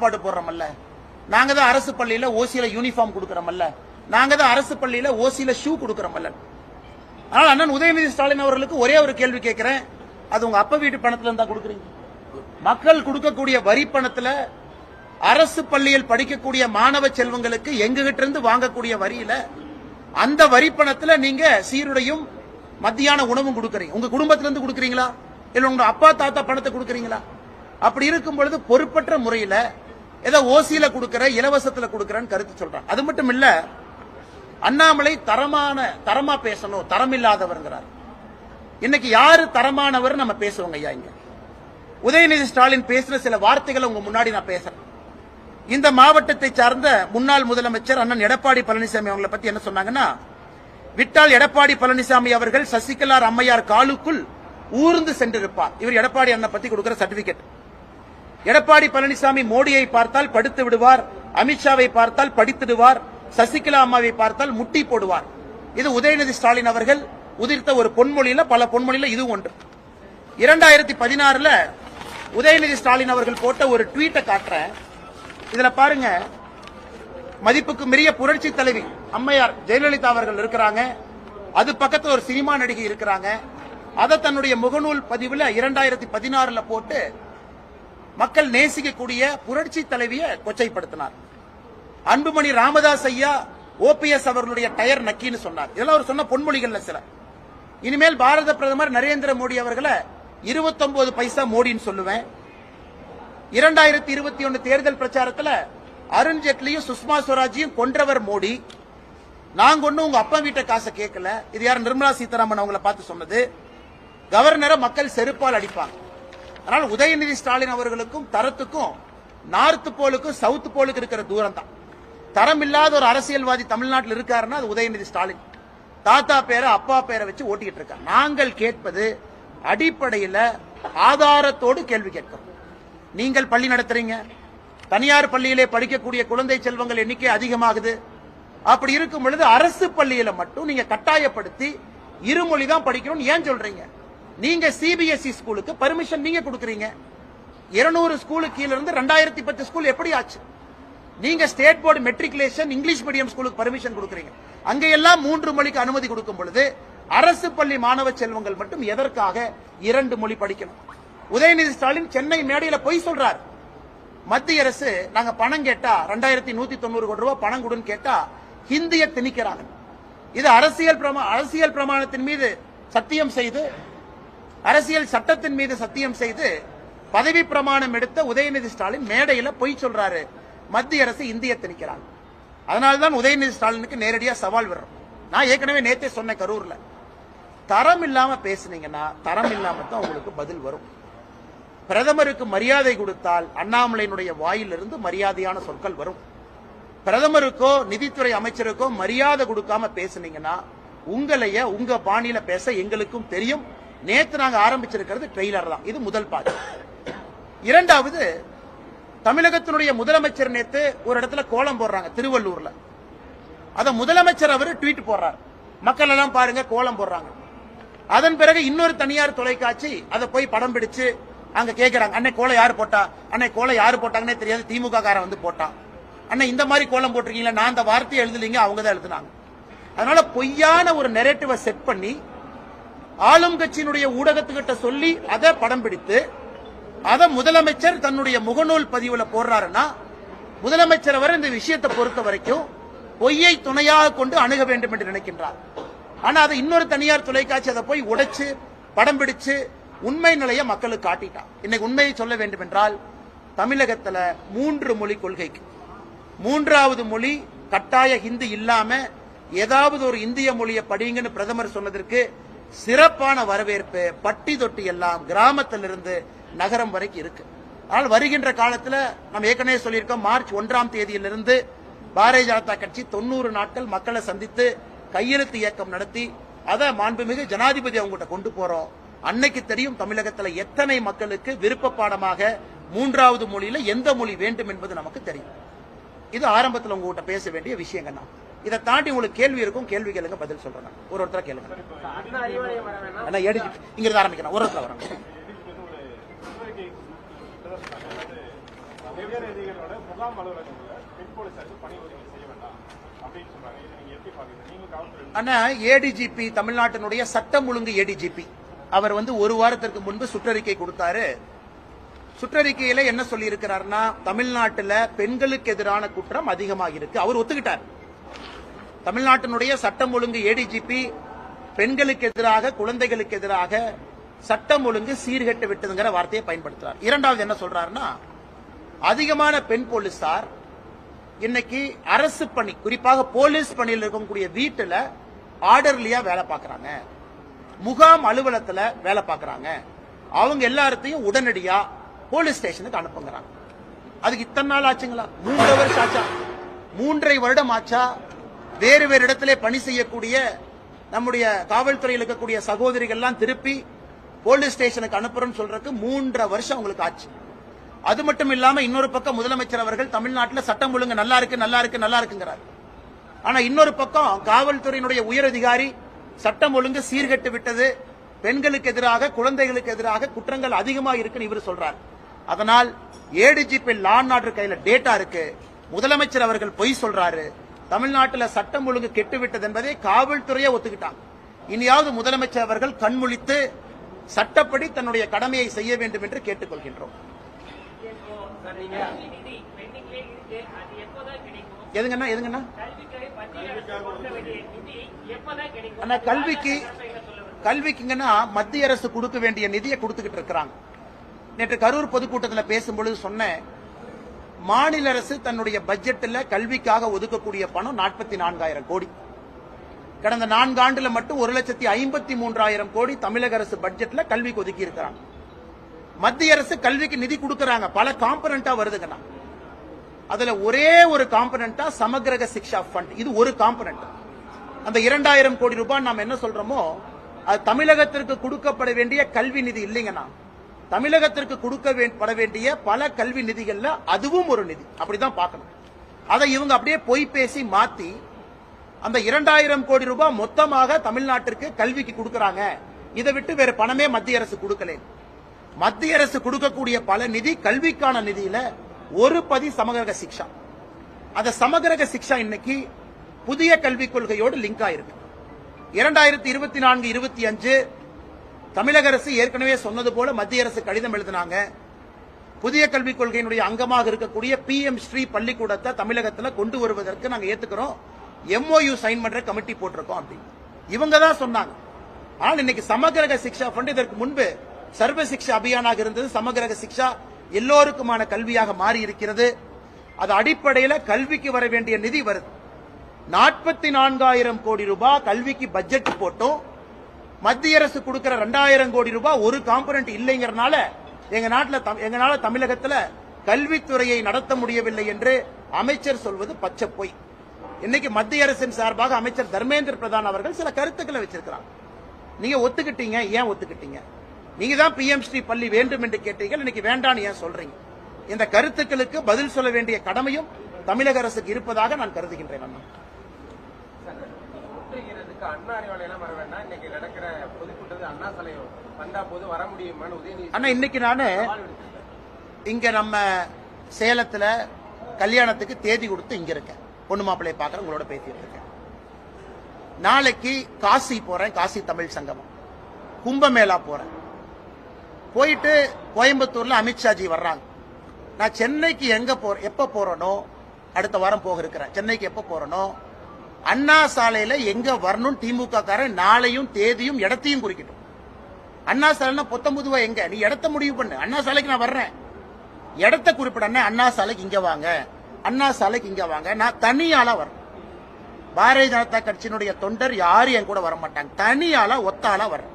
சாப்பாடு போடுறோம்ல நாங்க தான் அரசு பள்ளியில ஓசியில யூனிஃபார்ம் கொடுக்கறோம்ல நாங்க தான் அரசு பள்ளியில ஓசியில ஷூ கொடுக்கறோம்ல ஆனால் அண்ணன் உதயநிதி ஸ்டாலின் அவர்களுக்கு ஒரே ஒரு கேள்வி கேட்கிறேன். அது உங்க அப்பா வீட்டு பணத்துல இருந்தா கொடுக்குறீங்க. மக்கள் கொடுக்கக்கூடிய வரி பணத்துல அரசு பள்ளியில் படிக்கக்கூடிய மாணவ செல்வங்களுக்கு எங்ககிட்ட இருந்து வாங்கக்கூடிய வரியில அந்த வரி பணத்துல நீங்க சீருடையும் மத்தியான உணவும் கொடுக்கறீங்க. உங்க குடும்பத்துல இருந்து கொடுக்கறீங்களா? இல்ல உங்க அப்பா தாத்தா பணத்தை கொடுக்கறீங்களா? அப்படி இருக்கும் பொழுது பொறுப்பற்ற முறையில ஏதோ ஓசியில கொடுக்கற இலவசத்துல கொடுக்கறன்னு கருத்து சொல்றாங்க. அது மட்டும் இல்ல அண்ணாமலை தரமான தரமா பேசணும் தரம் இல்லாதவர்ங்கிறார். இன்னைக்கு யாரு தரமானவர் நம்ம பேசுவோங்க ஐயா இங்க? உதயநிதி ஸ்டாலின் பேசின சில வார்த்தைகளை உங்க முன்னாடி நான் பேசுறேன். இந்த மாவட்டத்தை சார்ந்த முன்னாள் முதலமைச்சர் அண்ணன் எடப்பாடி பழனிசாமி அவங்களை பத்தி என்ன சொன்னாங்கன்னா விட்டால் எடப்பாடி பழனிசாமி அவர்கள் சசிகலார் அம்மையார் காலுக்குள் ஊர்ந்து சென்றிருப்பார். இவர் எடப்பாடி அண்ணன் பத்தி கொடுக்கிற சர்டிபிகேட் எடப்பாடி பழனிசாமி மோடியை பார்த்தால் படுத்து விடுவார் அமித்ஷாவை பார்த்தால் படித்துடுவார் சசிகலா அம்மாவை பார்த்தால் முட்டி போடுவார். இது உதயநிதி ஸ்டாலின் அவர்கள் உதிர்த்த ஒரு பொன்மொழியில பல பொன்மொழியில இது ஒன்று. இரண்டாயிரத்தி பதினாறுல உதயநிதி ஸ்டாலின் அவர்கள் போட்ட ஒரு ட்வீட்டை காட்டுறேன். இதுல பாருங்க மதிப்புக்கு மிரிய புரட்சி தலைவி அம்மையார் ஜெயலலிதா அவர்கள் இருக்கிறாங்க. அது பக்கத்துல ஒரு சினிமா நடிகை இருக்கிறாங்க. அதை தன்னுடைய முகநூல் பதிவுல இரண்டாயிரத்தி பதினாறுல போட்டு மக்கள் நேசிக்கக்கூடிய புரட்சி தலைவியை கொச்சைப்படுத்தினார். அன்புமணி ராமதாஸ் ஐயா ஓபிஎஸ் அவர்களுடைய டயர் நக்கின்னு சொன்னார். இதெல்லாம் அவர் சொன்ன பொன்மொழிகள்ல சில. இனிமேல் பாரத பிரதமர் நரேந்திர மோடி அவர்களை 29 பைசா மோடின்னு சொல்லுவேன். இரண்டாயிரத்தி இருபத்தி ஒன்னு தேர்தல் பிரச்சாரத்தில் அருண்ஜேட்லியும் சுஷ்மா ஸ்வராஜையும் கொன்றவர் மோடி. நாங்க ஒண்ணும் உங்க அப்பா வீட்டை காசை கேட்கல. இது யார் நிர்மலா சீதாராமன் அவங்களை பார்த்து சொன்னது. கவர்னரை மக்கள் செருப்பால் அடிப்பாங்க. அதனால உதயநிதி ஸ்டாலின் அவர்களுக்கும் தரத்துக்கும் நார்த் போலுக்கும் சவுத் போலுக்கு இருக்கிற தூரம் தான் தரம் இல்லாத ஒரு அரசியல்வாதி தமிழ்நாட்டில் இருக்காருன்னா அது உதயநிதி ஸ்டாலின். தாத்தா பேரை அப்பா பேரை வச்சு ஓட்டிக்கிட்டு இருக்காங்க நாங்கள் கேட்பது அடிப்படையில் ஆதாரத்தோடு கேள்வி கேட்கிறோம். நீங்கள் பள்ளி நடத்துறீங்க. தனியார் பள்ளியிலே படிக்கக்கூடிய குழந்தை செல்வங்கள் எண்ணிக்கை அதிகமாகுது. அப்படி இருக்கும் பொழுது அரசு பள்ளியில மட்டும் நீங்க கட்டாயப்படுத்தி இருமொழி தான் படிக்கணும்னு ஏன் சொல்றீங்க? நீங்க சிபிஎஸ்இ ஸ்கூலுக்கு பர்மிஷன் நீங்க கொடுக்குறீங்க. இருநூறு ஸ்கூலுக்கு கீழ இருந்து ரெண்டாயிரத்தி பத்து ஸ்கூல் எப்படி ஆச்சு? நீங்க state board matriculation English medium ஸ்கூலுக்கு பர்மிஷன் கொடுக்குறீங்க. அங்க எல்லாம் மூன்று மொழிக்கு அனுமதி கொடுக்கும் பொழுது அரசு பள்ளி மாணவ செல்வங்கள் மட்டும் எதற்காக இரண்டு மொழி படிக்கணும்? உதயநிதி ஸ்டாலின் சென்னை மேடையில பொய் சொல்றார். மத்திய அரசு நாங்க பணம் கேட்டா ரெண்டாயிரத்தி நூத்தி தொண்ணூறு கோடி ரூபாய் பணம் கொடுன்னு கேட்டா ஹிந்திய திணிக்கிறாங்க. இது அரசியல் பிரமா அரசியல் பிரமாணத்தின் மீது சத்தியம் செய்து அரசியல் சட்டத்தின் மீது சத்தியம் செய்து பதவி பிரமாணம் எடுத்த உதயநிதி ஸ்டாலின் மேடையில பொய் சொல்றாரு. மத்திய அரசு இந்திய திணிக்கிறாங்க. அதனால்தான் உதயநிதி ஸ்டாலினுக்கு நேரடியா சவால் விடுறோம். நான் ஏற்கனவே நேத்தே சொன்னேன் கரூர்ல. தரம் இல்லாம பேசுனீங்கன்னா தரம் இல்லாம தான் உங்களுக்கு பதில் வரும். பிரதமருக்கு மரியாதை கொடுத்தால் அண்ணாமலையினுடைய வாயிலிருந்து மரியாதையான சொற்கள் வரும். பிரதமருக்கோ நிதித்துறை அமைச்சருக்கோ மரியாதை கொடுக்காம பேசுனீங்கன்னா உங்களைய உங்க பாணியில பேச எங்களுக்கும் தெரியும். நேத்து நாங்க ஆரம்பிச்சிருக்கிறது ட்ரெய்லர் தான். இது முதல் பாட்டு இரண்டாவது தமிழகத்தினுடைய முதலமைச்சர் நேத்து ஒரு இடத்துல கோலம் போடுறாங்க திருவள்ளூர்ல. அத முதலமைச்சர் அவர் ட்வீட் போடுறார். மக்கள் எல்லாம் பாருங்க கோலம் போடுறாங்க. அதன் பிறகு இன்னொரு தனியார் தொலைக்காட்சி அதை போய் படம் பிடிச்சு அங்க கேட்கிறாங்க அன்னை கோலம் யாரு போட்டா? அன்னை கோலம் யாரு போட்டாங்கன்னே தெரியாது. திமுக காரன் வந்து போட்டான் அண்ணா இந்த மாதிரி கோலம் போட்டிருக்கீங்களா? நான் அந்த வார்த்தையை எழுதலீங்க அவங்க தான் எழுதுனாங்க. அதனால பொய்யான ஒரு நெரேட்டிவை செட் பண்ணி ஆளும் கட்சியினுடைய ஊடகத்துக்கிட்ட சொல்லி அதை படம் பிடித்து அதை முதலமைச்சர் தன்னுடைய முகநூல் பதிவுல போடுறாருன்னா முதலமைச்சர் அவர் இந்த விஷயத்தை பொறுத்த வரைக்கும் பொய்யை துணையாக கொண்டு அணுக வேண்டும் என்று நினைக்கின்றார். ஆனா அதை இன்னொரு தனியார் தொலைக்காட்சி அதை போய் உடைச்சு படம் பிடிச்சு உண்மை நிலையை மக்களுக்கு காட்டிட்டான். இன்னைக்கு உண்மையை சொல்ல வேண்டும் என்றால் தமிழகத்துல மூன்று மொழி கொள்கைக்கு. மூன்றாவது மொழி கட்டாய ஹிந்தி இல்லாம ஏதாவது ஒரு இந்திய மொழியை படிங்கன்னு பிரதமர் சொன்னதற்கு சிறப்பான வரவேற்பு பட்டி தொட்டி எல்லாம் கிராமத்திலிருந்து நகரம் வரைக்கும் இருக்கு. ஆனால் வருகின்ற காலத்துல நம்ம ஏற்கனவே சொல்லியிருக்கோம் மார்ச் ஒன்றாம் தேதியிலிருந்து பாரதிய ஜனதா கட்சி தொண்ணூறு நாட்கள் மக்களை சந்தித்து கையெழுத்து இயக்கம் நடத்தி அதை மாண்புமிகு ஜனாதிபதி அவங்ககிட்ட கொண்டு போறோம். அன்னைக்கு தெரியும் தமிழகத்துல எத்தனை மக்களுக்கு விருப்ப பாடமாக மூன்றாவது மொழியில எந்த மொழி வேண்டும் என்பது நமக்கு தெரியும். இது ஆரம்பத்துல உங்ககிட்ட பேச வேண்டிய விஷயங்கண்ணா இதை தாண்டி உங்களுக்கு கேள்வி இருக்கும் கேள்வி கேளுங்க பதில் சொல்றேன் ஒரு ஒருத்தர கேளுங்க. அண்ணா, எடு இங்க இருந்து ஆரம்பிக்கிறேன் ஒரு ஒருத்தர வரேன் அண்ணா ஏடிஜிபி தமிழ்நாட்டினுடைய சட்டம் ஒழுங்கு ஏடிஜிபி அவர் வந்து ஒரு வாரத்திற்கு முன்பு சுற்றறிக்கை கொடுத்தாரு. சுற்றறிக்கையில என்ன சொல்லி இருக்கிறார்னா தமிழ்நாட்டில் பெண்களுக்கு எதிரான குற்றம் அதிகமாக இருக்கு அவர் ஒத்துக்கிட்டார். தமிழ்நாட்டினுடைய சட்டம் ஒழுங்கு ஏடிஜிபி பெண்களுக்கு எதிராக குழந்தைகளுக்கு எதிராக சட்டம் ஒழுங்கு சீர்கெட்டு விட்டதுங்கிற வார்த்தையை பயன்படுத்துறார். இரண்டாவது என்ன சொல்றாருன்னா அதிகமான பெண் போலீசார் இன்னைக்கு அரசு பணி குறிப்பாக போலீஸ் பணியில் இருக்கக்கூடிய வீட்டுல ஆர்டர்லியா வேலை பார்க்கறாங்க. முகாம் அலுவலகத்துல வேலை பார்க்கறாங்க. அவங்க எல்லாத்தையும் உடனடியா போலீஸ் ஸ்டேஷனுக்கு அனுப்புங்கிறாங்க. அதுக்கு இத்தனை நாள் ஆச்சுங்களா? மூன்றரை வருஷம் ஆச்சா? மூன்றரை வருடம் ஆச்சா? வேறு வேறு இடத்திலே பணி செய்யக்கூடிய நம்முடைய காவல்துறையில் இருக்கக்கூடிய சகோதரிகள்லாம் திருப்பி போலீஸ் ஸ்டேஷனுக்கு அனுப்புறோம்னு சொல்றதுக்கு மூன்றரை வருஷம் அவங்களுக்கு ஆச்சு. அது மட்டும் இல்லாம இன்னொரு பக்கம் முதலமைச்சர் அவர்கள் தமிழ்நாட்டில் சட்டம் ஒழுங்கு நல்லா இருக்கு நல்லா இருக்கு நல்லா இருக்குங்கிறார். ஆனா இன்னொரு பக்கம் காவல்துறையினுடைய உயர் அதிகாரி சட்டம் ஒழுங்கு சீர்கெட்டு விட்டது. பெண்களுக்கு எதிராக குழந்தைகளுக்கு எதிராக குற்றங்கள் அதிகமாக இருக்குன்னு இவர் சொல்றார். அதனால் ஏடிஜிபி லான் ஆர்டர் கையில டேட்டா இருக்கு. முதலமைச்சர் அவர்கள் பொய் சொல்றாரு. தமிழ்நாட்டில் சட்டம் ஒழுங்கு கெட்டு விட்டது என்பதை காவல்துறையே ஒத்துக்கிட்டாங்க. இனியாவது முதலமைச்சர் அவர்கள் கண்முழித்து சட்டப்படி தன்னுடைய கடமையை செய்ய வேண்டும் என்று கேட்டுக்கொள்கின்றோம். கல்வி எதுங்கண்ணா எதுங்கண்ணா? ஆனா கல்விக்கு கல்விக்குங்கன்னா மத்திய அரசு கொடுக்க வேண்டிய நிதியை கொடுத்துக்கிட்டு இருக்கிறாங்க. நேற்று கரூர் பொதுக்கூட்டத்தில் பேசும்பொழுது சொன்னேன் மாநில அரசு தன்னுடைய பட்ஜெட்டில் கல்விக்காக ஒதுக்கக்கூடிய பணம் நாற்பத்தி நான்காயிரம் கோடி. கடந்த நான்கு ஆண்டுல மட்டும் ஒரு லட்சத்தி ஐம்பத்தி மூன்றாயிரம் கோடி தமிழக அரசு பட்ஜெட்ல கல்விக்கு ஒதுக்கி இருக்கிறாங்க. மத்திய அரசு கல்விக்கு நிதி கொடுக்கறாங்க. பல காம்பனண்டா வருதுங்கண்ணா. அதுல ஒரே ஒரு காம்பனண்டா சமகிரக சிக்ஷா ஃபண்ட். இது ஒரு காம்பனண்ட். அந்த இரண்டாயிரம் கோடி ரூபாய் நாம் என்ன சொல்றோமோ அது தமிழகத்திற்கு கொடுக்கப்பட வேண்டிய கல்வி நிதி இல்லைங்கண்ணா. தமிழகத்திற்கு கொடுக்க பட வேண்டிய பல கல்வி நிதிகள்ல அதுவும் ஒரு நிதி. அப்படிதான் பார்க்கணும். அதை இவங்க அப்படியே பொய் பேசி மாத்தி அந்த இரண்டாயிரம் கோடி ரூபாய் மொத்தமாக தமிழ்நாட்டிற்கு கல்விக்கு கொடுக்கறாங்க. இதை விட்டு வேற பணமே மத்திய அரசு கொடுக்கல. மத்திய அரசு கொடுக்கக்கூடிய பல நிதி கல்விக்கான நிதியில ஒரு பதி சமகிரக சிக்ஷா. அந்த சமகிரக சிக்ஷா இன்னைக்கு புதிய கல்விக் கொள்கையோடு லிங்க் ஆயிருக்கு. இரண்டாயிரத்தி இருபத்தி நான்கு இருபத்தி அஞ்சு தமிழக அரசு ஏற்கனவே சொன்னது போல மத்திய அரசு கடிதம் எழுதினாங்க. புதிய கல்விக் கொள்கையினுடைய அங்கமாக இருக்கக்கூடிய பி எம் ஸ்ரீ பள்ளிக்கூடத்தை தமிழகத்தில் கொண்டு வருவதற்கு நாங்க ஏத்துக்கிறோம். எம்ஓயு சைன் பண்ற கமிட்டி போட்டிருக்கோம் அப்படின்னு. இவங்க தான் சொன்னாங்க. ஆனால் இன்னைக்கு சமகிரக சிக்ஷா ஃபண்ட் இதற்கு முன்பு சர்வ சிக்ஷா அபியானாக இருந்தது. சமகிரக சிக்ஷா எல்லோருக்குமான கல்வியாக மாறி இருக்கிறது. அது அடிப்படையில் கல்விக்கு வர வேண்டிய நிதி வருது. நாற்பத்தி நான்காயிரம் கோடி ரூபாய் கல்விக்கு பட்ஜெட் போட்டோம். மத்திய அரசு கொடுக்கிற ரெண்டாயிரம் கோடி ரூபாய் ஒரு காம்பனண்ட் இல்லைங்கிறனால எங்க நாட்டில் தம்- தமிழகத்தில் கல்வித்துறையை நடத்த முடியவில்லை என்று அமைச்சர் சொல்வது பச்சை பொய். இன்னைக்கு மத்திய அரசின் சார்பாக அமைச்சர் தர்மேந்திர பிரதான் அவர்கள் சில கருத்துக்களை வச்சிருக்கிறாங்க நீங்க ஒத்துக்கிட்டீங்க ஏன் ஒத்துக்கிட்டீங்க? நீங்க தான் பிஎம் ஸ்ரீ பள்ளி வேண்டும் என்று கேட்டீங்க இன்னைக்கு வேண்டாம்னு ஏன் சொல்றீங்க? இந்த கருத்துக்களுக்கு பதில் சொல்ல வேண்டிய கடமையும் தமிழக அரசுக்கு இருப்பதாக நான் கருதுகின்றேன் அண்ணா. முற்றுகிறதுக்கு அண்ணா அறிவாலயம் வர வேண்டாம். இன்னைக்கு நடக்கிற பொதுக்கூட்டத்தில் அண்ணா சிலை வந்தா போது வர முடியுமான்னு உதயநிதி அண்ணா இன்னைக்கு நானு. இங்க நம்ம சேலத்துல கல்யாணத்துக்கு தேதி கொடுத்து இங்க இருக்கேன். பொண்ணு மாப்பிள்ளைய பார்க்கறேன் உங்களோட பேசிட்டு இருக்கேன். நாளைக்கு காசி போறேன் காசி தமிழ் சங்கமம். கும்பமேளா போறேன். போயிட்டு கோயம்புத்தூர்ல அமித்ஷாஜி வர்றாங்க. நான் சென்னைக்கு எங்க போற எப்ப போறேனோ அடுத்த வாரம் போக இருக்கிறேன். சென்னைக்கு எப்ப போறேனோ அண்ணா சாலையில எங்க வரணும் திமுக காரன் நாளையும் தேதியும் இடத்தையும் குறிக்கட்டும். அண்ணா சாலைனா பொத்தம்புதுவா எங்க? நீ இடத்த முடிவு பண்ணு. அண்ணா சாலைக்கு நான் வர்றேன். இடத்த குறிப்பிட அண்ணா, சாலைக்கு இங்க வாங்க. அண்ணா சாலைக்கு இங்க வாங்க. நான் தனியாளா வரேன் பாரதிய ஜனதா கட்சியினுடைய தொண்டர் யாரும் என் கூட வர மாட்டாங்க தனியாளா ஒத்தாளா வரேன்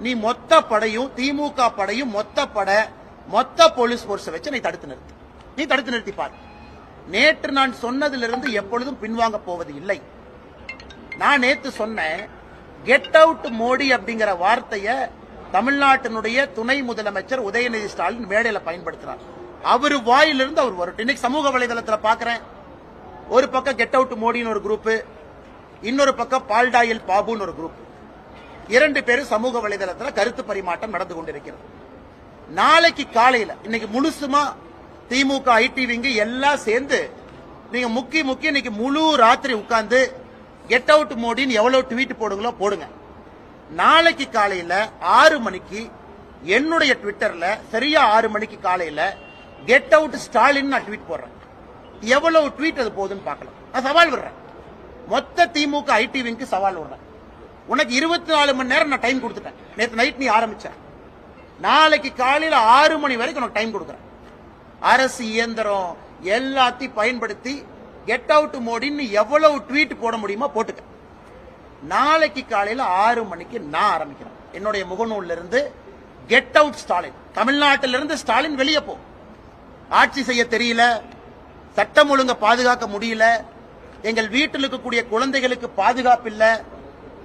நீ மொத்த படையும் திமுக படையும் மொத்த படை மொத்த போலீஸ் போர்ஸ் வச்சு நீ தடுத்து நிறுத்து. நீ தடுத்து நிறுத்தி பாரு. நேற்று நான் சொன்னதிலிருந்து எப்பொழுதும் பின்வாங்க போவது இல்லை. நான் நேற்று சொன்னேன் கெட் அவுட் மோடி அப்படிங்கிற வார்த்தையை தமிழ்நாட்டினுடைய துணை முதலமைச்சர் உதயநிதி ஸ்டாலின் மேடையில பயன்படுத்தினார். அவர் வாயிலிருந்து அவர் வரட்டும் இன்னைக்கு சமூக வலைதளத்தில் பாக்குறேன். ஒரு பக்கம் கெட் அவுட் மோடின்னு ஒரு குரூப் இன்னொரு பக்கம் பால்டாயில் பாபுன்னு ஒரு குரூப் இரண்டு பேரும் சமூக வலைதளத்தில் கருத்து பரிமாற்றம் நடந்து கொண்டிருக்கிறது. நாளைக்கு காலையில் இன்னைக்கு முழுசுமா திமுக ஐடி விங்கு எல்லாம் சேர்ந்து நீங்க முக்கி முக்கி இன்னைக்கு முழு ராத்திரி உட்கார்ந்து கெட் அவுட் மோடின்னு எவ்வளவு ட்வீட் போடுங்களோ போடுங்க. நாளைக்கு காலையில ஆறு மணிக்கு என்னுடைய ட்விட்டர்ல சரியா ஆறு மணிக்கு காலையில கெட் அவுட் ஸ்டாலின் நான் ட்வீட் போடுறேன். எவ்வளவு ட்வீட் அது போகுதுன்னு பார்க்கலாம். நான் சவால் விடுறேன். மொத்த திமுக ஐடி விங்க்கு சவால் விடுறேன். உனக்கு இருபத்தி நாலு மணி நேரம் நான் டைம் கொடுத்துட்டேன். நேற்று நைட் நீ ஆரம்பிச்ச. நாளைக்கு காலையில ஆறு மணி வரைக்கும் உனக்கு டைம் கொடுக்குறேன். அரசு இயந்திரம் எல்லாத்தையும் பயன்படுத்தி கெட் அவுட் மோடின்னு எவ்வளவு ட்வீட் போட முடியுமோ போட்டுக்க. நாளைக்கு காலையில ஆறு மணிக்கு நான் ஆரம்பிக்கிறேன். என்னுடைய முகநூல்ல இருந்து கெட் அவுட் ஸ்டாலின் தமிழ்நாட்டில இருந்து ஸ்டாலின் வெளியே போ. ஆட்சி செய்ய தெரியல. சட்டம் ஒழுங்க பாதுகாக்க முடியல. எங்கள் வீட்டில் இருக்கக்கூடிய குழந்தைகளுக்கு பாதுகாப்பு இல்ல.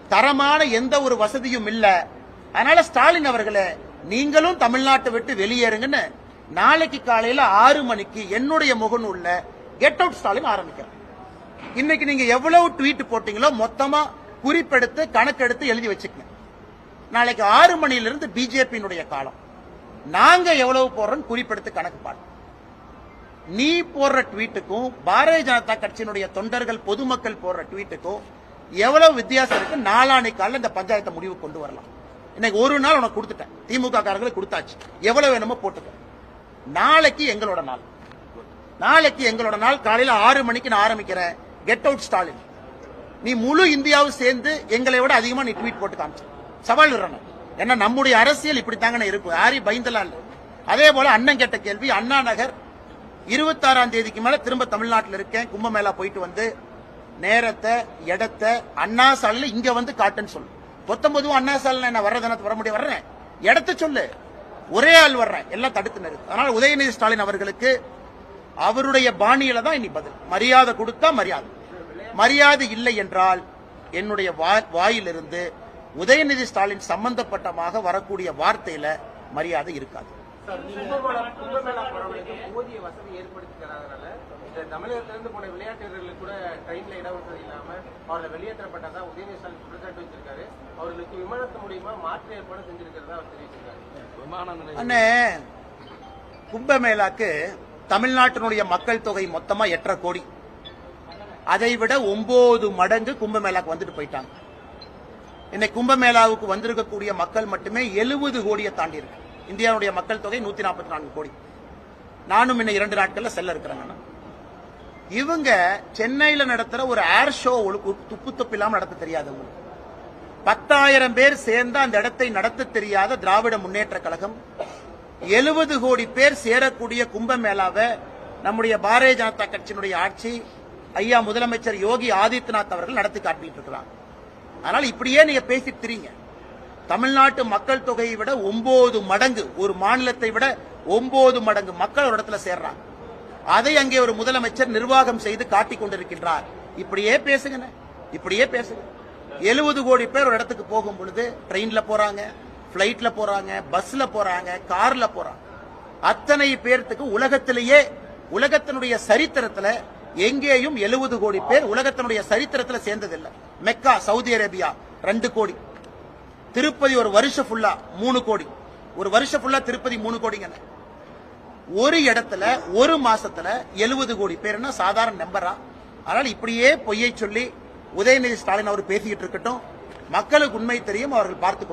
தரமான எந்த ஒரு வசதியும் இல்ல. அதனால ஸ்டாலின் அவர்களே நீங்களும் தமிழ்நாட்டை விட்டு வெளியேறுங்கன்னு நாளைக்கு காலையில ஆறு மணிக்கு என்னுடைய முகநூல்ல கெட் அவுட் ஸ்டாலின் ஆரம்பிக்கிறேன் இன்னைக்கு நீங்க எவ்வளவு ட்வீட் போட்டீங்களோ மொத்தமா குறிப்பெடுத்து கணக்கெடுத்து எழுதி வச்சுக்கங்க. நாளைக்கு ஆறு மணியிலிருந்து பிஜேபியினுடைய காலம். நாங்க எவ்வளவு போடுறோம் குறிப்பெடுத்து கணக்கு பாடு நீ போடுற ட்வீட்டுக்கும் பாரதிய ஜனதா கட்சியினுடைய தொண்டர்கள் பொதுமக்கள் போடுற ட்வீட்டுக்கும் எவ்வளவு வித்தியாசம் இருக்கு? நாளானைக்கு காலையில் இந்த பஞ்சாயத்தை முடிவு கொண்டு வரலாம். இன்னைக்கு ஒரு நாள் உனக்கு கொடுத்துட்டேன். திமுக காரங்களுக்கு கொடுத்தாச்சு. எவ்வளவு வேணுமோ போட்டுக்க. நாளைக்கு எங்களோட நாள். நாளைக்கு எங்களோட நாள். காலையில ஆறு மணிக்கு நான் ஆரம்பிக்கிறேன். கெட் அவுட் ஸ்டாலின் நீ முழு இந்தியாவும் சேர்ந்து எங்களை விட அதிகமா நீ ட்வீட் போட்டு காமிச்சு. சவால் விடுறாங்க ஏன்னா நம்முடைய அரசியல் இப்படித்தாங்கன்னு இருக்கும். யாரி பயந்தலாம் இல்லை. அதே போல அண்ணன் கேட்ட கேள்வி அண்ணா நகர் இருபத்தாறாம் தேதிக்கு மேல திரும்ப தமிழ்நாட்டில் இருக்கேன். கும்பமேளா போயிட்டு வந்து நேரத்தை இடத்தை அண்ணா சாலையில இங்க வந்து காட்டுன்னு சொல்லு. பத்தொன்பதும் அண்ணா சாலையில நான் வர்ற தினத்து வர முடியும்? வர்றேன். இடத்த சொல்லு. ஒரே ஆள் வர்றேன் எல்லாம் தடுத்து நிறுத்து அதனால உதயநிதி ஸ்டாலின் அவர்களுக்கு அவருடைய பாணியில தான் இனி பதில். மரியாதை கொடுத்தா மரியாதை. மரியாதை இல்லை என்றால் என்னுடைய வா- வாயிலிருந்து உதயநிதி ஸ்டாலின் சம்பந்தப்பட்டமாக வரக்கூடிய வார்த்தையில மரியாதை இருக்காது. இந்த தமிழகத்திலிருந்து போன விளையாட்டு வீரர்களுக்கு கூட ட்ரெயின்ல இடவசதி இல்லாம அவர்களை வெளியேற்றப்பட்டதா உதயநிதி ஸ்டாலின் குற்றச்சாட்டு வச்சிருக்காரு. அவர்களுக்கு விமானத்து மூலியமா மாற்று ஏற்பாடு செஞ்சிருக்கிறதா அவர் தெரிவிச்சிருக்காரு. விமான நிலையம். அண்ணே கும்பமேளாக்கு தமிழ்நாட்டினுடைய மக்கள் தொகை மொத்தமா எட்டரை கோடி. அதை விட ஒன்பது மடங்கு கும்பமேளாக்கு வந்துட்டு போயிட்டாங்க. இன்னைக்கு கும்பமேளாவுக்கு வந்திருக்கக்கூடிய மக்கள் மட்டுமே எழுபது கோடியை தாண்டி இருக்கு. இந்தியாவுடைய மக்கள் தொகை நூத்தி நாற்பத்தி நான்கு கோடி. நானும் இன்னும் இரண்டு நாட்கள்ல செல்ல இருக்கிறேங்க இவங்க சென்னையில நடத்துற ஒரு ஏர் ஷோ துப்பு துப்பு இல்லாம நடத்த தெரியாதவங்க பத்தாயிரம் பேர் சேர்ந்து அந்த இடத்தை நடத்த தெரியாத திராவிட முன்னேற்ற கழகம். எழுபது கோடி பேர் சேரக்கூடிய கும்பமேளாவை நம்முடைய பாரதிய ஜனதா கட்சியினுடைய ஆட்சி ஐயா முதலமைச்சர் யோகி ஆதித்யநாத் அவர்கள் நடத்தி காட்டிட்டு இருக்கிறாங்க அதனால இப்படியே நீங்க பேசிட்டு திரிங்க. தமிழ்நாட்டு மக்கள் தொகையை விட ஒன்பது மடங்கு ஒரு மாநிலத்தை விட ஒன்பது மடங்கு மக்கள் ஒரு இடத்துல சேர்றாங்க. அதை அங்கே ஒரு முதலமைச்சர் நிர்வாகம் செய்து காட்டிக் கொண்டிருக்கின்றார். இப்படியே பேசுங்க இப்படியே பேசுங்க. எழுபது கோடி பேர் ஒரு இடத்துக்கு போகும் பொழுது ட்ரெயின்ல போறாங்க பிளைட்ல போறாங்க பஸ்ல போறாங்க கார்ல போறாங்க. அத்தனை பேர்த்துக்கு உலகத்திலேயே உலகத்தினுடைய சரித்திரத்துல எங்கேயும் எழுபது கோடி பேர் உலகத்தினுடைய சரித்திரத்துல சேர்ந்ததில்லை. மெக்கா சவுதி அரேபியா ரெண்டு கோடி. திருப்பதி ஒரு வருஷம் ஃபுல்லா மூணு கோடி. ஒரு வருஷம் ஃபுல்லா திருப்பதி மூணு கோடிங்க ஒரு இடத்துல ஒரு மாசத்துல எழுபது கோடி பேர்னா சாதாரண நம்பரா? அதனால இப்படியே பொய்யை சொல்லி உதயநிதி ஸ்டாலின் அவர் பேசிக்கிட்டு இருக்கட்டும். மக்களுக்கு உண்மை தெரியும் அவர்கள் பார்த்து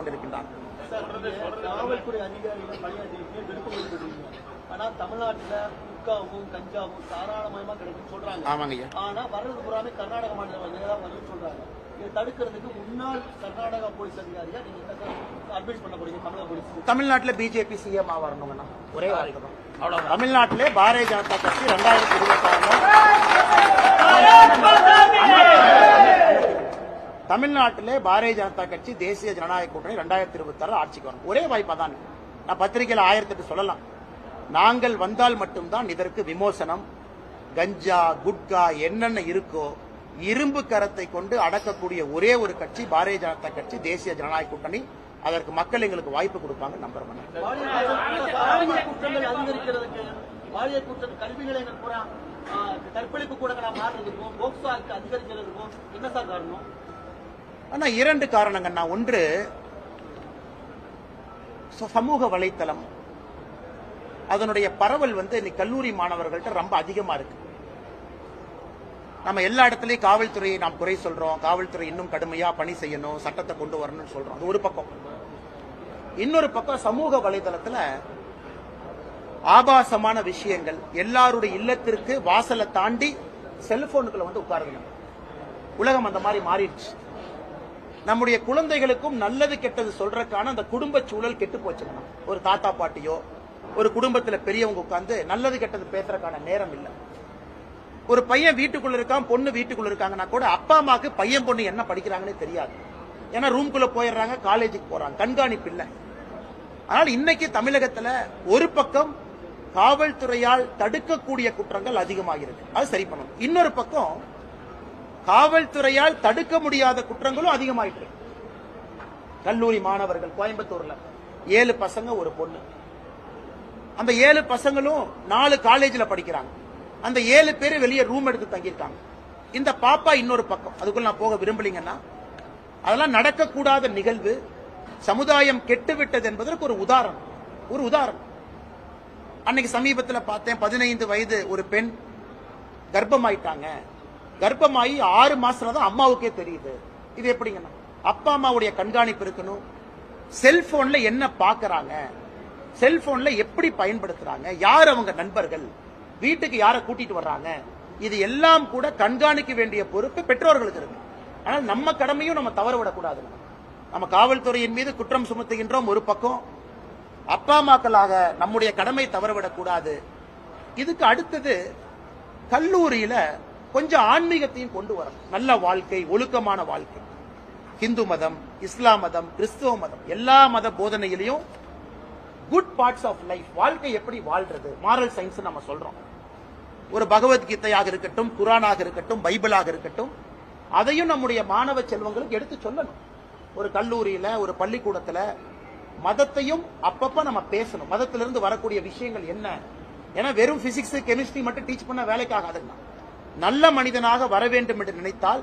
சொல்றாங்க. ஆமாங்க ஆனா வர்றது பூராமே கர்நாடக மாநிலம் சொல்றாங்க. இதை தடுக்கிறதுக்கு முன்னாள் கர்நாடகா போலீஸ் அதிகாரியா நீங்க என்ன அட்வைஸ் பண்ண போறீங்க தமிழக போலீஸ் தமிழ்நாட்டில் பிஜேபி சிஎம் வரணுங்கண்ணா. ஒரே வார்த்தை தான். தமிழ்நாட்டிலே பாரதிய ஜனதா கட்சி ரெண்டாயிரத்தி இருபத்தி தமிழ்நாட்டிலே பாரதிய ஜனதா கட்சி தேசிய ஜனநாயக கூட்டணி இரண்டாயிரத்தி இருபத்தி ஆறு ஆட்சிக்கு வரும் ஒரே வாய்ப்பா தான் நான் பத்திரிகையில் ஆயிரத்தி எட்டு சொல்லலாம். நாங்கள் வந்தால் மட்டும்தான் இதற்கு விமோசனம். கஞ்சா குட்கா என்னென்ன இருக்கோ இரும்பு கரத்தை கொண்டு அடக்கக்கூடிய ஒரே ஒரு கட்சி பாரதிய ஜனதா கட்சி தேசிய ஜனநாயக கூட்டணி. அதற்கு மக்கள் எங்களுக்கு வாய்ப்பு கொடுப்பாங்க நம்பர் ஆனா இரண்டு காரணங்கண்ணா. ஒன்று சமூக வலைத்தளம். அதனுடைய பரவல் வந்து இன்னைக்கு கல்லூரி மாணவர்கள்ட்ட ரொம்ப அதிகமா இருக்கு. நம்ம எல்லா இடத்துலயும் காவல்துறையை நாம் குறை சொல்றோம். காவல்துறை இன்னும் கடுமையா பணி செய்யணும் சட்டத்தை கொண்டு வரணும்னு சொல்றோம். அது ஒரு பக்கம். இன்னொரு பக்கம் சமூக வலைதளத்துல ஆபாசமான விஷயங்கள். எல்லாருடைய இல்லத்திற்கு வாசலை தாண்டி செல்போனுக்குள்ள வந்து உட்காருங்க. உலகம் அந்த மாதிரி மாறிடுச்சு. நம்முடைய குழந்தைகளுக்கும் நல்லது கெட்டது சொல்றதுக்கான அந்த குடும்ப சூழல் கெட்டு போச்சுக்கணும் ஒரு தாத்தா பாட்டியோ ஒரு குடும்பத்துல பெரியவங்க உட்காந்து நல்லது கெட்டது பேசுறதுக்கான நேரம் இல்லை. ஒரு பையன் வீட்டுக்குள்ள இருக்கான் பொண்ணு வீட்டுக்குள்ள இருக்காங்கன்னா கூட அப்பா அம்மாக்கு பையன் பொண்ணு என்ன படிக்கிறாங்கன்னே தெரியாது. ஏன்னா ரூம்குள்ள போயிடுறாங்க காலேஜுக்கு போறாங்க கண்காணிப்பு இல்லை. ஆனால் இன்னைக்கு தமிழகத்துல ஒரு பக்கம் காவல்துறையால் தடுக்கக்கூடிய குற்றங்கள் அதிகமாகிறது. அது சரி பண்ணணும். இன்னொரு பக்கம் காவல்துறையால் தடுக்க முடியாத குற்றங்களும் அதிகமாயிட்டு கல்லூரி மாணவர்கள் கோயம்புத்தூர்ல ஏழு பசங்க ஒரு பொண்ணு. அந்த ஏழு பசங்களும் நாலு காலேஜில் படிக்கிறாங்க. அந்த ஏழு பேர் வெளியே ரூம் எடுத்து தங்கியிருக்காங்க. இந்த பாப்பா இன்னொரு பக்கம். அதுக்குள்ள நான் போக விரும்பலீங்கன்னா அதெல்லாம் நடக்கக்கூடாத நிகழ்வு சமுதாயம் கெட்டு விட்டது என்பதற்கு ஒரு உதாரணம். ஒரு உதாரணம். அன்னைக்கு சமீபத்தில் பார்த்தேன் பதினைந்து வயது ஒரு பெண் கர்ப்பமாயிட்டாங்க. கர்ப்பமாயி ஆறு மாசத்துல தான் அம்மாவுக்கே தெரியுது. இது எப்படிங்கண்ணா அப்பா அம்மாவுடைய கண்காணிப்பு இருக்கணும். செல்போன்ல என்ன பாக்குறாங்க? செல்போன்ல எப்படி பயன்படுத்துறாங்க? யார் அவங்க நண்பர்கள்? வீட்டுக்கு யாரை கூட்டிட்டு வர்றாங்க? இது எல்லாம் கூட கண்காணிக்க வேண்டிய பொறுப்பு பெற்றோர்களுக்கு இருக்கு. ஆனால் நம்ம கடமையும் நம்ம தவற விடக்கூடாது. நம்ம காவல்துறையின் மீது குற்றம் சுமத்துகின்றோம் ஒரு பக்கம். அப்பா அம்மாக்களாக நம்முடைய கடமை தவறவிடக்கூடாது இதுக்கு அடுத்தது கல்லூரியில கொஞ்சம் ஆன்மீகத்தையும் கொண்டு வரணும். நல்ல வாழ்க்கை ஒழுக்கமான வாழ்க்கை. இந்து மதம் இஸ்லாம் மதம் கிறிஸ்துவ மதம் எல்லா மத போதனையிலையும் குட் பார்ட்ஸ் ஆஃப் லைஃப் வாழ்க்கை எப்படி வாழ்றது? மாரல் சயின்ஸ் நம்ம சொல்றோம். ஒரு பகவத்கீதையாக இருக்கட்டும் குரானாக இருக்கட்டும் பைபிளாக இருக்கட்டும் அதையும் நம்முடைய மாணவ செல்வங்களுக்கு எடுத்து சொல்லணும். ஒரு கல்லூரியில ஒரு பள்ளிக்கூடத்துல மதத்தையும் அப்பப்ப நம்ம பேசணும். மதத்திலிருந்து வரக்கூடிய விஷயங்கள் என்ன? ஏன்னா வெறும் பிசிக்ஸ் கெமிஸ்ட்ரி மட்டும் டீச் பண்ண வேலைக்கு ஆகாதுன்னா. நல்ல மனிதனாக வர வேண்டும் என்று நினைத்தால்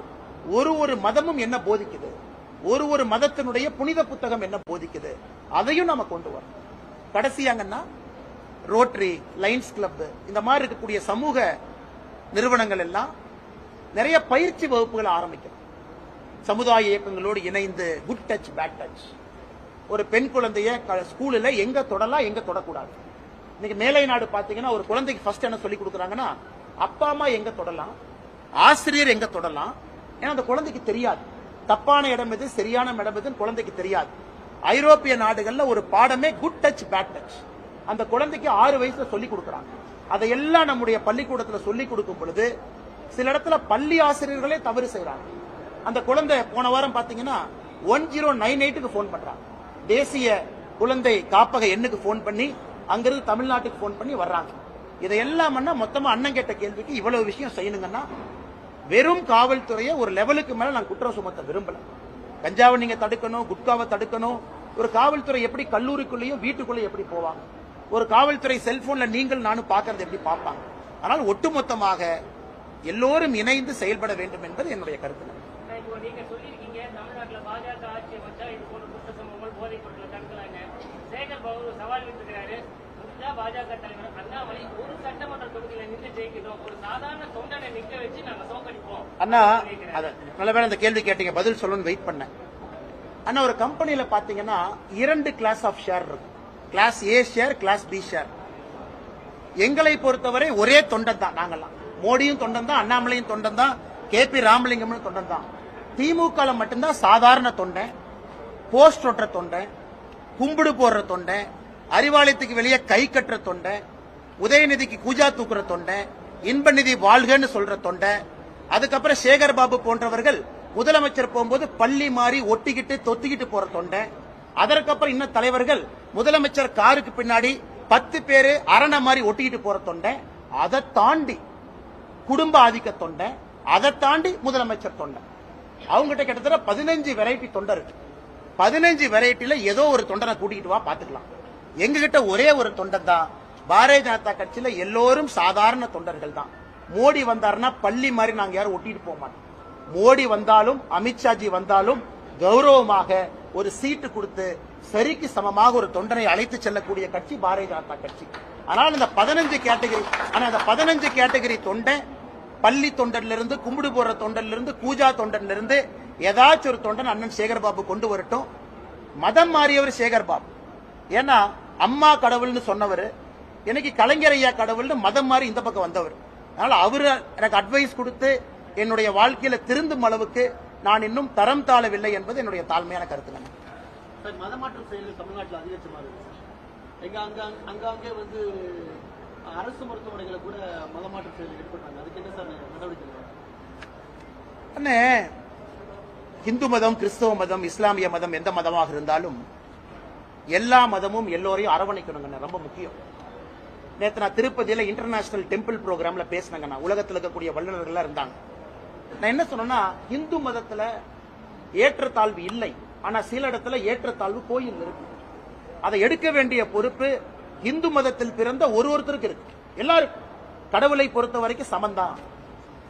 ஒரு ஒரு மதமும் என்ன போதிக்குது? ஒரு ஒரு மதத்தினுடைய புனித புத்தகம் என்ன போதிக்குது? அதையும் நம்ம கொண்டு வரணும். கடைசியாங்கன்னா ரோட்டரி லைன்ஸ் கிளப் இந்த மாதிரி இருக்கக்கூடிய சமூக நிறுவனங்கள் எல்லாம் நிறைய பயிற்சி வகுப்புகளை ஆரம்பிக்கணும். சமுதாய இயக்கங்களோடு இணைந்து குட் டச் பேட் டச் ஒரு பெண் குழந்தைய க- எங்க தொடலாம் எங்க தொடக்கூடாது? இன்னைக்கு மேலை நாடு பாத்தீங்கன்னா ஒரு குழந்தைக்கு ஃபர்ஸ்ட் என்ன சொல்லி கொடுக்குறாங்கன்னா அப்பா அம்மா எங்க தொடலாம்? ஆசிரியர் எங்க தொடலாம்? ஏன்னா அந்த குழந்தைக்கு தெரியாது. தப்பான இடம் எது சரியான இடம் எதுன்னு குழந்தைக்கு தெரியாது. ஐரோப்பிய நாடுகள்ல ஒரு பாடமே குட் டச் பேட் டச் அந்த குழந்தைக்கு ஆறு வயசுல சொல்லிக் கொடுக்குறாங்க. அதையெல்லாம் நம்முடைய பள்ளிக்கூடத்துல சொல்லி கொடுக்கும் பொழுது சில இடத்துல பள்ளி ஆசிரியர்களே தவறு செய்யறாங்க அந்த குழந்தை போன வாரம் பாத்தீங்கன்னா ஒன் ஜீரோ நைன் எயிட்டுக்கு போன் பண்றாங்க. தேசிய குழந்தை காப்பக எண்ணுக்கு போன் பண்ணி அங்கிருந்து தமிழ்நாட்டுக்கு போன் பண்ணி வர்றாங்க. இதையெல்லாம் பண்ணா மொத்தமா அண்ணன் கேட்ட கேள்விக்கு இவ்வளவு விஷயம் செய்யணுங்கன்னா வெறும் காவல்துறையை ஒரு லெவலுக்கு மேல நான் குற்றம் சுமத்த விரும்பல. கஞ்சாவை நீங்க தடுக்கணும் குட்காவை தடுக்கணும். ஒரு காவல்துறை எப்படி கல்லூரிக்குள்ளேயும் வீட்டுக்குள்ளேயும் எப்படி போவாங்க? ஒரு காவல்துறை செல்போன்ல நீங்கள் நானும் பார்க்கறது எப்படி பார்ப்பாங்க? ஆனால் ஒட்டுமொத்தமாக எல்லோரும் இணைந்து செயல்பட வேண்டும் என்பது என்னுடைய கருத்து. பாஜக தலைவர் அண்ணாமலை அண்ணா நல்ல வேளை அந்த கேள்வி கேட்டீங்க பதில் சொல்லணும்னு வெயிட் பண்ணேன். அண்ணா ஒரு கம்பெனில பாத்தீங்கன்னா இரண்டு கிளாஸ் ஆஃப் ஷேர் இருக்கும். Class A share class B share எங்களை பொறுத்தவரை ஒரே தொண்டன் தான் நாங்கெல்லாம். மோடியும் தொண்டன் தான் அண்ணாமலையும் தொண்டன் தான் கே பி ராமலிங்கமும் தொண்டன் தான். திமுக மட்டும்தான் சாதாரண தொண்டன் போஸ்ட் ஒட்டுற தொண்டன் கும்பிடு போடுற தொண்டன் அறிவாலயத்துக்கு வெளியே கை கட்டுற தொண்டன் உதயநிதிக்கு கூஜா தூக்குற தொண்டை இன்பநிதி வாழ்கன்னு சொல்ற தொண்டை அதுக்கப்புறம் சேகர் பாபு போன்றவர்கள் முதலமைச்சர் போகும்போது பள்ளி மாறி ஒட்டிக்கிட்டு தொத்திக்கிட்டு போற தொண்டை அதற்கப்புறம் இன்னும் தலைவர்கள் முதலமைச்சர் காருக்கு பின்னாடி பத்து பேரு அரணை மாதிரி ஒட்டிக்கிட்டு போற தொண்டை அதை தாண்டி குடும்ப ஆதிக்க தொண்டை அதை தாண்டி முதலமைச்சர் தொண்டை. அவங்ககிட்ட கிட்டத்தட்ட பதினஞ்சு வெரைட்டி தொண்டை இருக்கு. பதினஞ்சு வெரைட்டில ஏதோ ஒரு தொண்டனை கூட்டிகிட்டு வா பாத்துக்கலாம். எங்ககிட்ட ஒரே ஒரு தொண்டை தான். பாரதிய ஜனதா கட்சியில எல்லோரும் சாதாரண தொண்டர்கள் தான். மோடி வந்தாருன்னா பள்ளி மாதிரி நாங்க யாரும் ஒட்டிட்டு போக மாட்டோம். மோடி வந்தாலும் அமித்ஷாஜி வந்தாலும் கௌரவமாக ஒரு சீட்டு கொடுத்து சரிக்கு சமமாக ஒரு தொண்டனை அழைத்து செல்லக்கூடிய கட்சி பாரதிய ஜனதா கட்சி. ஆனால் இந்த பதினஞ்சு கேட்டகரி ஆனா இந்த பதினஞ்சு கேட்டகரி தொண்டை பள்ளி தொண்டன்ல இருந்து கும்பிடு போற தொண்டன்ல இருந்து பூஜா தொண்டன்ல இருந்து ஏதாச்சும் ஒரு தொண்டன் அண்ணன் சேகர்பாபு கொண்டு வரட்டும். மதம் மாறியவர் சேகர்பாபு. ஏன்னா அம்மா கடவுள்னு சொன்னவர் எனக்கு கலைஞர் ஐயா கடவுள்னு மதம் மாறி இந்த பக்கம் வந்தவர். அதனால அவரு எனக்கு அட்வைஸ் கொடுத்து என்னுடைய வாழ்க்கையில திருந்தும் அளவுக்கு நான் இன்னும் தரம் தாழவில்லை என்பது என்னுடைய தாழ்மையான கருத்துங்க சார் மதமாற்றம் செயல்கள் தமிழ்நாட்டில் அதிகரிச்சமா இருக்கு எங்க அங்க அங்காங்கே வந்து அரசு மருத்துவமனைகளை கூட மதமாற்றம் செயல் ஈடுபட்டாங்க அதுக்கு என்ன சார் நடவடிக்கை? அண்ணே இந்து மதம் கிறிஸ்தவ மதம் இஸ்லாமிய மதம் எந்த மதமாக இருந்தாலும் எல்லா மதமும் எல்லோரையும் அரவணைக்கணுங்கண்ணே ரொம்ப முக்கியம். நேற்று நான் திருப்பதியில் இன்டர்நேஷனல் டெம்பிள் ப்ரோக்ராம்ல பேசினேங்க நான். உலகத்தில் இருக்கக்கூடிய வல்லுநர்கள்லாம் இருந்தாங்க. நான் என்ன சொன்னேன்னா இந்து மதத்தில் ஏற்றத்தாழ்வு இல்லை. ஆனால் சில இடத்துல ஏற்றத்தாழ்வு கோயில் இருக்கு. அதை எடுக்க வேண்டிய பொறுப்பு இந்து மதத்தில் பிறந்த ஒரு ஒருத்தருக்கு இருக்கு. எல்லாருக்கும் கடவுளை பொறுத்த வரைக்கும் சமந்தான்.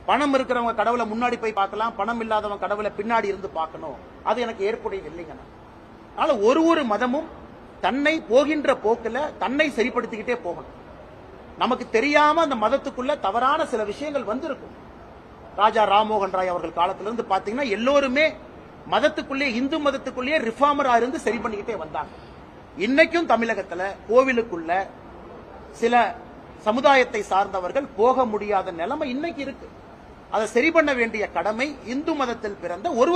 பணம் இருக்கிறவங்க கடவுளை முன்னாடி போய் பார்க்கலாம். பணம் இல்லாதவங்க கடவுளை பின்னாடி இருந்து பார்க்கணும். அது எனக்கு ஏற்புடையது இல்லைங்க அதனால ஒரு ஒரு மதமும் தன்னை போகின்ற போக்கில் தன்னை சரிப்படுத்திக்கிட்டே போகணும். நமக்கு தெரியாம அந்த மதத்துக்குள்ள தவறான சில விஷயங்கள் வந்திருக்கும். ராஜா ராம்மோகன் ராய் அவர்கள் காலத்திலிருந்து பாத்தீங்கன்னா எல்லோருமே மதத்துக்குள்ளே இந்து மதத்துக்குள்ளேயே ரிஃபார்மரா இருந்து சரி பண்ணிக்கிட்டே வந்தாங்க. இன்னைக்கும் தமிழகத்துல கோவிலுக்குள்ள சில சமுதாயத்தை சார்ந்தவர்கள் போக முடியாத நிலைமை இன்னைக்கு இருக்கு. அதை சரி பண்ண வேண்டிய கடமை இந்து மதத்தில் பிறந்த ஒருவர்